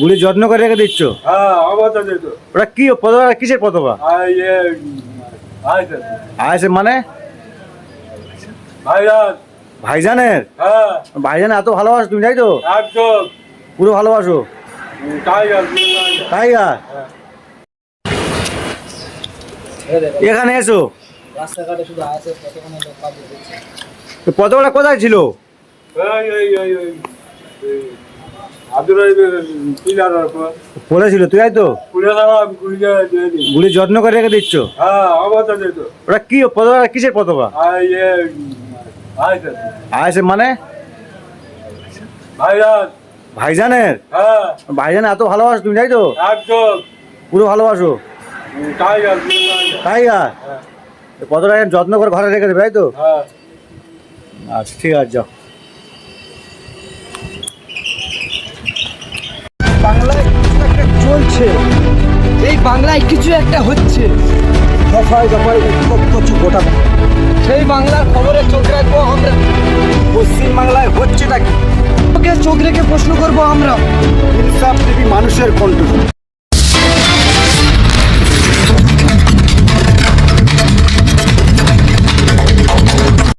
গুলি যত্ন করে রেখে দিচ্ছ? হ্যাঁ আমার ওটা কি পতাকা কিসের পতাকা আইসে মানে? ভাইজানের? হ্যাঁ। ভাইজান এত ভালোবাসো তুমি তাই তো? পুরো ভালোবাসো। টাইগার। এখানে এসো। পতাকাটা কোথায় ছিল? তুই তো। গুলি যত্ন করে রেখে দিচ্ছ? হ্যাঁ ওটা কি কিসের মানে? ভাইজানের? হ্যাঁ। ভাইজান এত ভালোবাসো তুমি তাই তো? পুরো ভালোবাসো। তাই আর পতাকা যত্ন করে ঘরে রেখে দেবে তাই তো? হ্যাঁ। আচ্ছা ঠিক আছে যাও। চলছে এই বাংলায় কিছু একটা হচ্ছে। দফায় দফায় করছি গোটা সেই বাংলার খবরে চোখ রাখব আমরা। পশ্চিম বাংলায় হচ্ছেটা কি? চোখ রেখে প্রশ্ন করব আমরা। ইনসাফ টিভি মানুষের কণ্ঠ।